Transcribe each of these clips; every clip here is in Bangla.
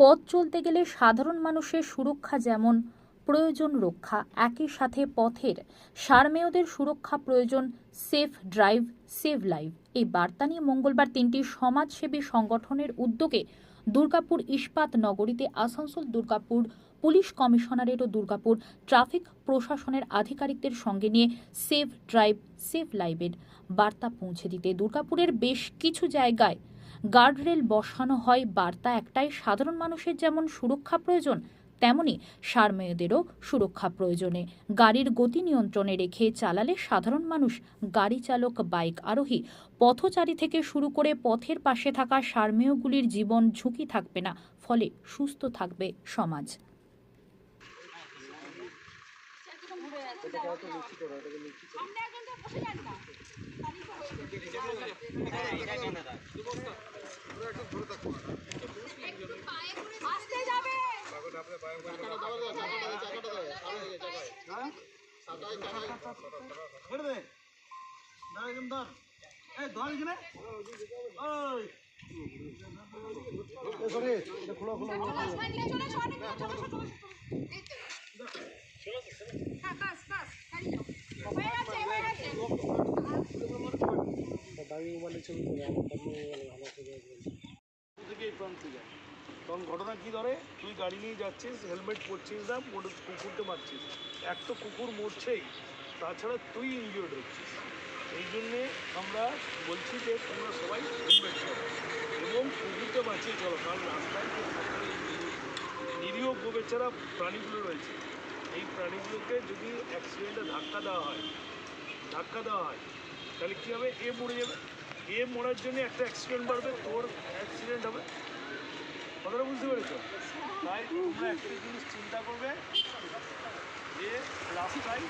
পথ চলতে গেলে সাধারণ মানুষের সুরক্ষা যেমন প্রয়োজন রক্ষা, একই সাথে পথের সারমেয়দের সুরক্ষা প্রয়োজন, সেফ ড্রাইভ, সেভ লাইভ এই বার্তা নিয়ে মঙ্গলবার তিনটি সমাজসেবী সংগঠনের উদ্যোগে দুর্গাপুর ইস্পাত নগরীতে আসানসোল দুর্গাপুর পুলিশ কমিশনারেট ও দুর্গাপুর ট্রাফিক প্রশাসনের আধিকারিকদের সঙ্গে নিয়ে সেভ ড্রাইভ, সেভ লাইভের বার্তা পৌঁছে দিতে দুর্গাপুরের বেশ কিছু জায়গায় গার্ডরেল বসানো হয়, বার্তা একটাই, সাধারণ মানুষের যেমন সুরক্ষা প্রয়োজন, তেমনি সারমেয়দেরও সুরক্ষা প্রয়োজনে। গাড়ির গতি নিয়ন্ত্রণে রেখে চালালে সাধারণ মানুষ, গাড়ি চালক, বাইক আরোহী, পথচারী থেকে শুরু করে পথের পাশে থাকা সারমেয়গুলির জীবন ঝুঁকি থাকবে না, ফলে সুস্থ থাকবে সমাজ। দাঁড়া এখানে ধর এই ধর এখানে ওই আসবে নিয়ে চলে এসো অনেক চলে এসো চলে এসো এই তো হ্যাঁ বাস বাস গাড়ি যাও হয়ে গেছে হয়ে গেছে থেকে ফ্রন্ট থেকে তখন ঘটনা কি ধরে? তুই গাড়ি নিয়ে যাচ্ছিস হেলমেট পরছিস না কুকুরকে মারছিস। এক তো কুকুর মরছেই, তাছাড়া তুই ইনজিওর্ড হচ্ছিস। এই জন্যে আমরা বলছি যে তোমরা সবাই হেলমেট করো এবং কুকুরকে বাঁচিয়ে চলো, কারণ রাস্তায় নিরীহ গোবেচারা প্রাণীগুলো রয়েছে, এই প্রাণীগুলোকে যদি অ্যাক্সিডেন্টে ধাক্কা দেওয়া হয়, ধাক্কা দেওয়া হয়, তাহলে কী হবে? এ মরে যাবে। এ মরার জন্য একটা অ্যাক্সিডেন্ট বাড়বে, তোর অ্যাক্সিডেন্ট হবে। কথাটা বুঝতে পেরেছ? তাই তোমরা একটা জিনিস চিন্তা করবে যে রাস্তায়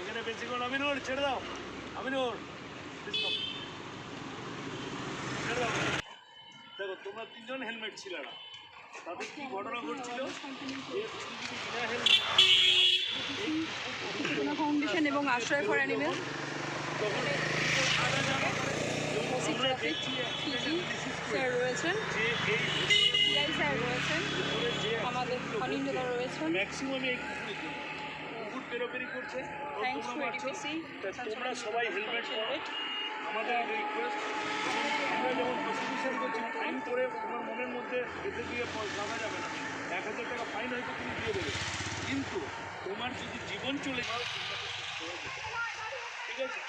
এখানে বেশিক্ষণ আমিনুর ছেড়ে দাও। আমিনুর ছেড়ে দাও। দেখো তোমরা তিনজন হেলমেট ছিল না। তাদের কি ঘটনা ঘটছিল? ফাউন্ডেশন এবং Ashray for animal PG sir রয়েছেন। যে স্যার রয়েছেন। আমাদের অনিন্দা রয়েছেন। Thanks to. এডিপিসি তোমরা সবাই হেলমেট পরো। আমাদের রিকোয়েস্ট আমরা যেমন প্রসিকিউশন করছি ফাইন করে তোমার মনের মধ্যে এতে দিয়ে লাভা যাবে না। এক হাজার টাকা ফাইন হয়তো তুমি দিয়ে দেবে। কিন্তু তোমার যদি জীবন চলে যায় ঠিক আছে?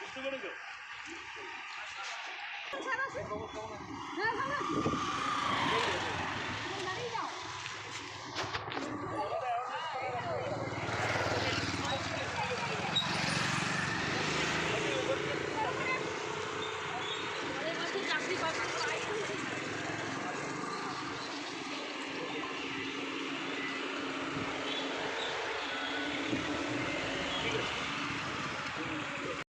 বুঝতে পেরেছ?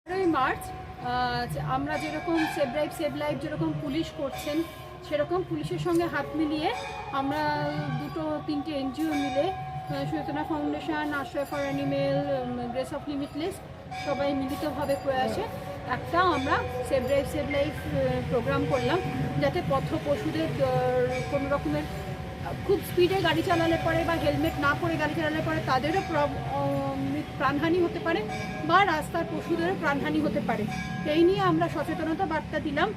হ্যাঁ আমরা যেরকম সেভ ড্রাইভ সেভ লাইফ যেরকম পুলিশ করছেন সেরকম পুলিশের সঙ্গে হাত মিলিয়ে আমরা দুটো তিনটে এনজিও মিলে আহ, foundation Ashray for animal grace of limitless সবাই মিলিতভাবে প্রয়াসে একটা আমরা save drive save life program করলাম যাতে পথ পশুদের কোনো রকমের খুব স্পিডে গাড়ি চালালে পরে বা হেলমেট না পরে গাড়ি চালালে পরে তাদেরও প্রাণহানি হতে পারে বা রাস্তার পশুদেরও প্রাণহানি হতে পারে। এই নিয়ে আমরা সচেতনতা বার্তা দিলাম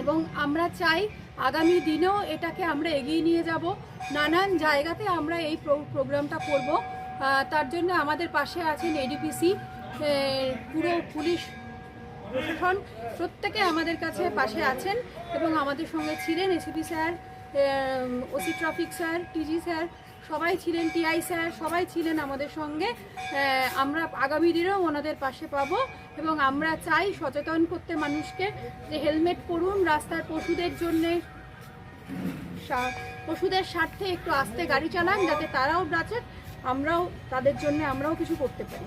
এবং আমরা চাই আগামী দিনেও এটাকে আমরা এগিয়ে নিয়ে যাব। নানান জায়গাতে আমরা এই প্রোগ্রামটা করব। তার জন্য আমাদের পাশে আছেন এডিপিসি পুরো পুলিশ প্রশাসন প্রত্যেকে আমাদের কাছে পাশে আছেন এবং আমাদের সঙ্গে ছিলেন ACP sir OC traffic sir TG sir সবাই ছিলেন টিআই স্যার, সবাই ছিলেন আমাদের সঙ্গে। আমরা আগামী দিনেও ওনাদের পাশে পাবো এবং আমরা চাই সচেতন করতে মানুষকে যে হেলমেট পরুন, রাস্তার পশুদের জন্যে পশুদের স্বার্থে একটু আস্তে গাড়ি চালান যাতে তারাও বাঁচে আমরাও, তাদের জন্য আমরাও কিছু করতে পারি।